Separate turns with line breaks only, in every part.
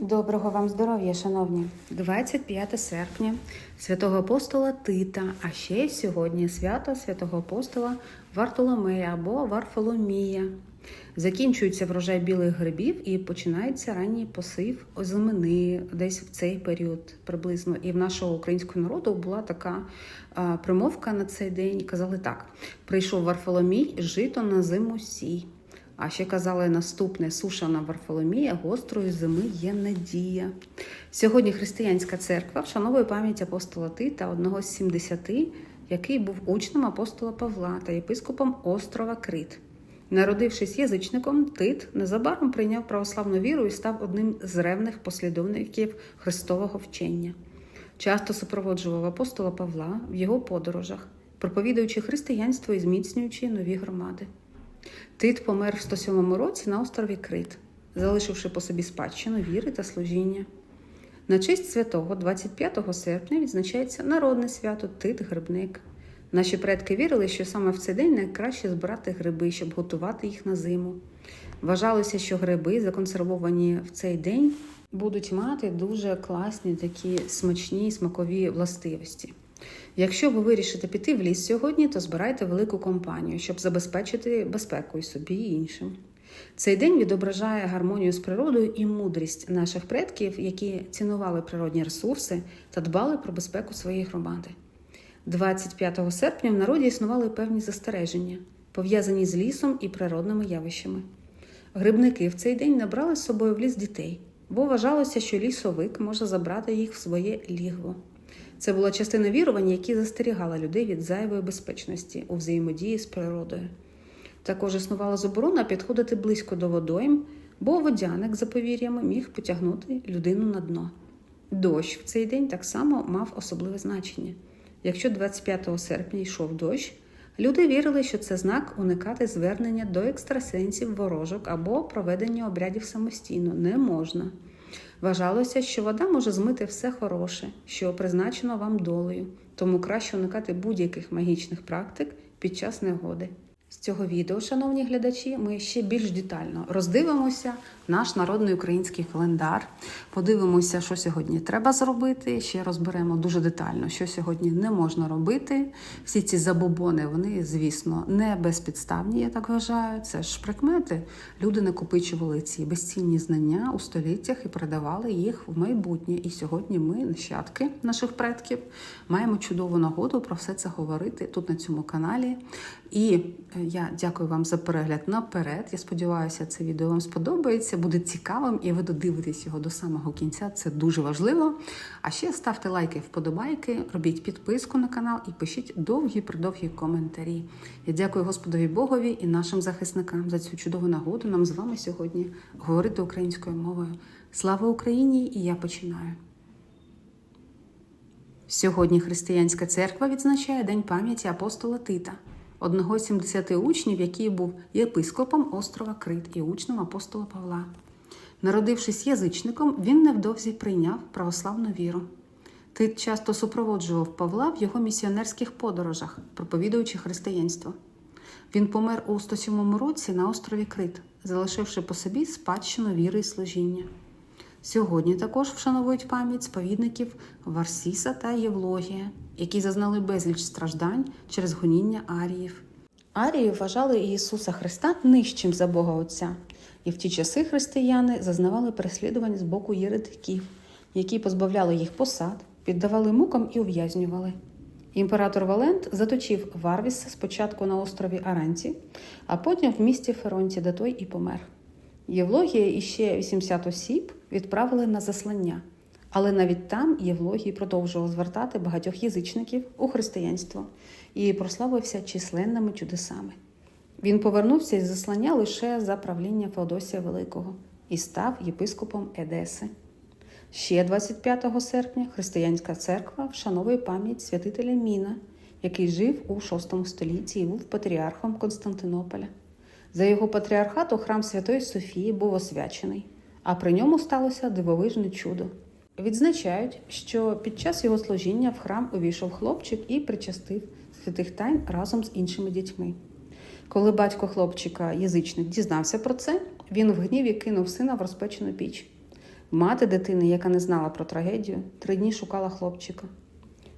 Доброго вам здоров'я, шановні! 25 серпня святого апостола Тита, а ще сьогодні свято святого апостола Вартоломея або Варфоломія. Закінчується врожай білих грибів і починається ранній посив озимини десь в цей період приблизно. І в нашого українського народу була така примовка на цей день. Казали так: прийшов Варфоломій, жито на зиму сій. А ще казали наступне сушана Варфоломія, гострої зими є надія. Сьогодні християнська церква вшановує пам'ять апостола Тита, одного з 70, який був учнем апостола Павла та єпископом острова Крит. Народившись язичником, Тит незабаром прийняв православну віру і став одним з ревних послідовників Христового вчення. Часто супроводжував апостола Павла в його подорожах, проповідуючи християнство і зміцнюючи нові громади. Тит помер в 107 році на острові Крит, залишивши по собі спадщину віри та служіння. На честь святого 25 серпня відзначається народне свято Тит Грибник. Наші предки вірили, що саме в цей день найкраще збирати гриби, щоб готувати їх на зиму. Вважалося, що гриби, законсервовані в цей день, будуть мати дуже класні такі смачні смакові властивості. Якщо ви вирішите піти в ліс сьогодні, то збирайте велику компанію, щоб забезпечити безпеку і собі і іншим. Цей день відображає гармонію з природою і мудрість наших предків, які цінували природні ресурси та дбали про безпеку своєї громади. 25 серпня в народі існували певні застереження, пов'язані з лісом і природними явищами. Грибники в цей день набрали з собою в ліс дітей, бо вважалося, що лісовик може забрати їх в своє лігво. Це була частина вірувань, які застерігали людей від зайвої безпечності у взаємодії з природою. Також існувала заборона підходити близько до водойм, бо водяник, за повір'ями, міг потягнути людину на дно. Дощ в цей день так само мав особливе значення. Якщо 25 серпня йшов дощ, люди вірили, що це знак уникати звернення до екстрасенсів ворожок або проведення обрядів самостійно не можна. Вважалося, що вода може змити все хороше, що призначено вам долею, тому краще уникати будь-яких магічних практик під час негоди. З цього відео, шановні глядачі, ми ще більш детально роздивимося наш народний український календар. Подивимося, що сьогодні треба зробити. Ще розберемо дуже детально, що сьогодні не можна робити. Всі ці забобони, вони, звісно, не безпідставні, я так вважаю. Це ж прикмети. Люди накопичували ці безцінні знання у століттях і передавали їх в майбутнє. І сьогодні ми, нащадки наших предків, маємо чудову нагоду про все це говорити тут на цьому каналі. І я дякую вам за перегляд наперед. Я сподіваюся, це відео вам сподобається, буде цікавим, і ви додивитесь його до самого кінця. Це дуже важливо. А ще ставте лайки, вподобайки, робіть підписку на канал і пишіть довгі-придовгі коментарі. Я дякую Господові Богові і нашим захисникам за цю чудову нагоду нам з вами сьогодні говорити українською мовою. Слава Україні! І я починаю. Сьогодні християнська церква відзначає День пам'яті апостола Тита одного з 70 учнів, який був єпископом острова Крит і учнем апостола Павла. Народившись язичником, він невдовзі прийняв православну віру. Тит часто супроводжував Павла в його місіонерських подорожах, проповідуючи християнство. Він помер у 107 році на острові Крит, залишивши по собі спадщину віри і служіння. Сьогодні також вшановують пам'ять сповідників Варсіса та Євлогія, які зазнали безліч страждань через гоніння аріїв. Арії вважали Ісуса Христа нижчим за Бога Отця, і в ті часи християни зазнавали переслідувань з боку єретиків, які позбавляли їх посад, піддавали мукам і ув'язнювали. Імператор Валент заточив Варвіса спочатку на острові Аранці, а потім в місті Феронті, де той і помер. Євлогія і ще 80 осіб відправили на заслання, але навіть там Євлогій продовжував звертати багатьох язичників у християнство і прославився численними чудесами. Він повернувся із заслання лише за правління Феодосія Великого і став єпископом Едеси. Ще 25 серпня християнська церква вшановує пам'ять святителя Міна, який жив у VI столітті і був патріархом Константинополя. За його патріархату храм Святої Софії був освячений, а при ньому сталося дивовижне чудо. Відзначають, що під час його служіння в храм увійшов хлопчик і причастив святих тайн разом з іншими дітьми. Коли батько хлопчика, язичник, дізнався про це, він в гніві кинув сина в розпечену піч. Мати дитини, яка не знала про трагедію, три дні шукала хлопчика.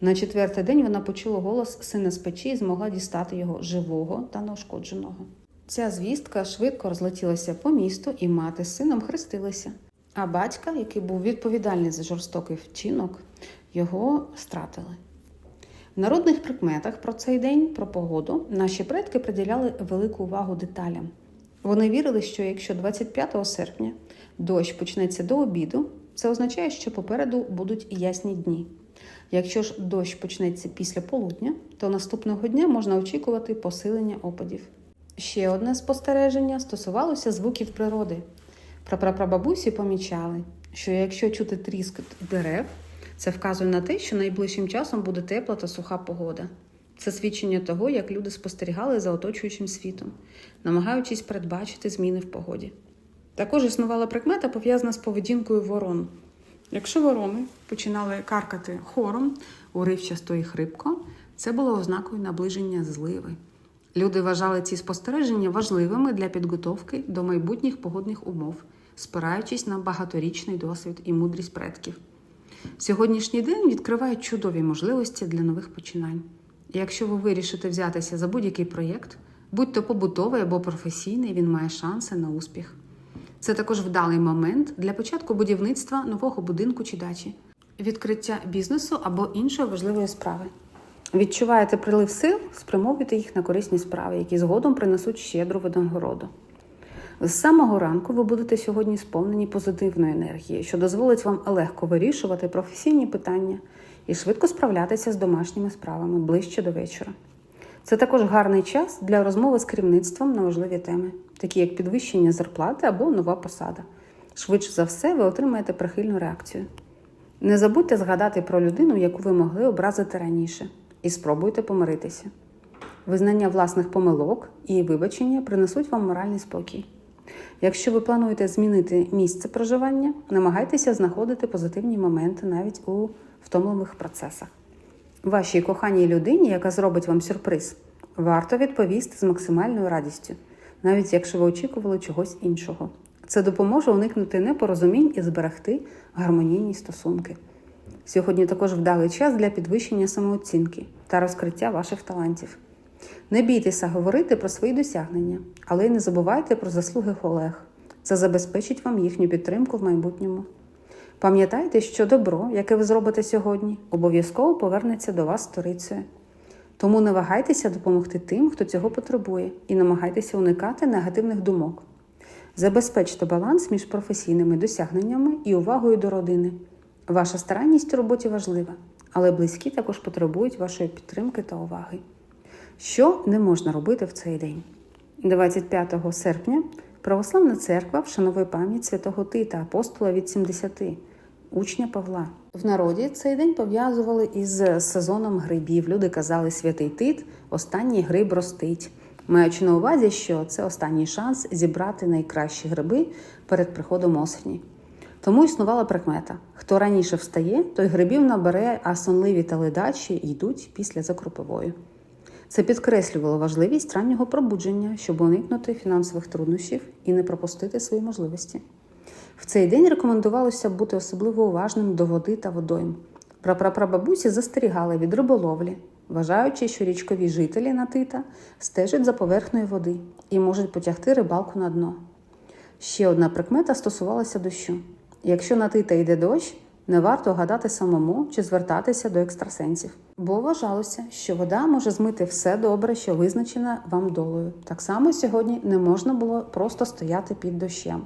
На четвертий день вона почула голос сина з печі і змогла дістати його живого та неушкодженого. Ця звістка швидко розлетілася по місту, і мати з сином хрестилися. А батька, який був відповідальний за жорстокий вчинок, його стратили. В народних прикметах про цей день, про погоду, наші предки приділяли велику увагу деталям. Вони вірили, що якщо 25 серпня дощ почнеться до обіду, це означає, що попереду будуть ясні дні. Якщо ж дощ почнеться після полудня, то наступного дня можна очікувати посилення опадів. Ще одне спостереження стосувалося звуків природи. Прапрапрабабусі помічали, що якщо чути тріскот дерев, це вказує на те, що найближчим часом буде тепла та суха погода. Це свідчення того, як люди спостерігали за оточуючим світом, намагаючись передбачити зміни в погоді. Також існувала прикмета, пов'язана з поведінкою ворон. Якщо ворони починали каркати хором, уривчасто і хрипко, це було ознакою наближення зливи. Люди вважали ці спостереження важливими для підготовки до майбутніх погодних умов, спираючись на багаторічний досвід і мудрість предків. Сьогоднішній день відкриває чудові можливості для нових починань. І якщо ви вирішите взятися за будь-який проєкт, будь то побутовий або професійний, він має шанси на успіх. Це також вдалий момент для початку будівництва нового будинку чи дачі, відкриття бізнесу або іншої важливої справи. Відчуваєте прилив сил, спрямовуйте їх на корисні справи, які згодом принесуть щедру винагороду. З самого ранку ви будете сьогодні сповнені позитивної енергії, що дозволить вам легко вирішувати професійні питання і швидко справлятися з домашніми справами ближче до вечора. Це також гарний час для розмови з керівництвом на важливі теми, такі як підвищення зарплати або нова посада. Швидше за все, ви отримаєте прихильну реакцію. Не забудьте згадати про людину, яку ви могли образити раніше, і спробуйте помиритися. Визнання власних помилок і вибачення принесуть вам моральний спокій. Якщо ви плануєте змінити місце проживання, намагайтеся знаходити позитивні моменти навіть у втомлених процесах. Вашій коханій людині, яка зробить вам сюрприз, варто відповісти з максимальною радістю, навіть якщо ви очікували чогось іншого. Це допоможе уникнути непорозумінь і зберегти гармонійні стосунки. Сьогодні також вдалий час для підвищення самооцінки та розкриття ваших талантів. Не бійтеся говорити про свої досягнення, але й не забувайте про заслуги колег. Це забезпечить вам їхню підтримку в майбутньому. Пам'ятайте, що добро, яке ви зробите сьогодні, обов'язково повернеться до вас сторицею. Тому не вагайтеся допомогти тим, хто цього потребує, і намагайтеся уникати негативних думок. Забезпечте баланс між професійними досягненнями і увагою до родини. Ваша старанність у роботі важлива, але близькі також потребують вашої підтримки та уваги. Що не можна робити в цей день? 25 серпня Православна церква вшановує пам'ять святого Тита, апостола від 70, учня Павла. В народі цей день пов'язували із сезоном грибів. Люди казали святий Тит, останній гриб ростить, маючи на увазі, що це останній шанс зібрати найкращі гриби перед приходом осені. Тому існувала прикмета: хто раніше встає, той грибів набере, а сонливі та ледачі йдуть після закропивою. Це підкреслювало важливість раннього пробудження, щоб уникнути фінансових труднощів і не пропустити свої можливості. В цей день рекомендувалося бути особливо уважним до води та водойм. Прапрапрабабусі застерігали від риболовлі, вважаючи, що річкові жителі на тита стежать за поверхнею води і можуть потягти рибалку на дно. Ще одна прикмета стосувалася дощу. Якщо на тита йде дощ, не варто гадати самому чи звертатися до екстрасенсів, бо вважалося, що вода може змити все добре, що визначена вам долею. Так само сьогодні не можна було просто стояти під дощем.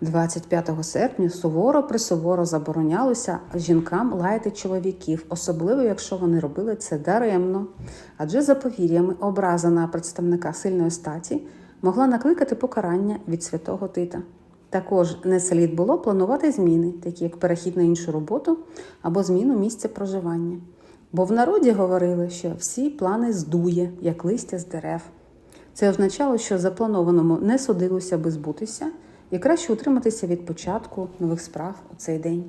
25 серпня суворо присуворо заборонялося жінкам лаяти чоловіків, особливо якщо вони робили це даремно. Адже за повір'ями образа на представника сильної статі могла накликати покарання від святого Тита. Також не слід було планувати зміни, такі як перехід на іншу роботу або зміну місця проживання. Бо в народі говорили, що всі плани здує, як листя з дерев. Це означало, що запланованому не судилося би збутися, і краще утриматися від початку нових справ у цей день.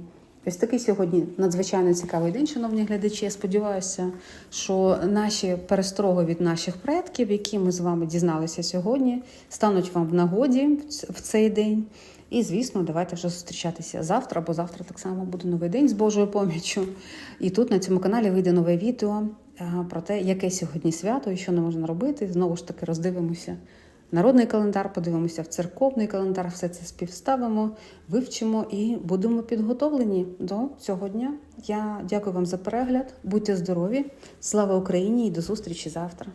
Ось такий сьогодні надзвичайно цікавий день, шановні глядачі. Я сподіваюся, що наші перестроги від наших предків, які ми з вами дізналися сьогодні, стануть вам в нагоді в цей день. І, звісно, давайте вже зустрічатися завтра, бо завтра так само буде новий день з Божою поміччю. І тут на цьому каналі вийде нове відео е, про те, яке сьогодні свято і що не можна робити. Знову ж таки, роздивимося народний календар, подивимося в церковний календар, все це співставимо, вивчимо і будемо підготовлені до цього дня. Я дякую вам за перегляд. Будьте здорові! Слава Україні і до зустрічі завтра!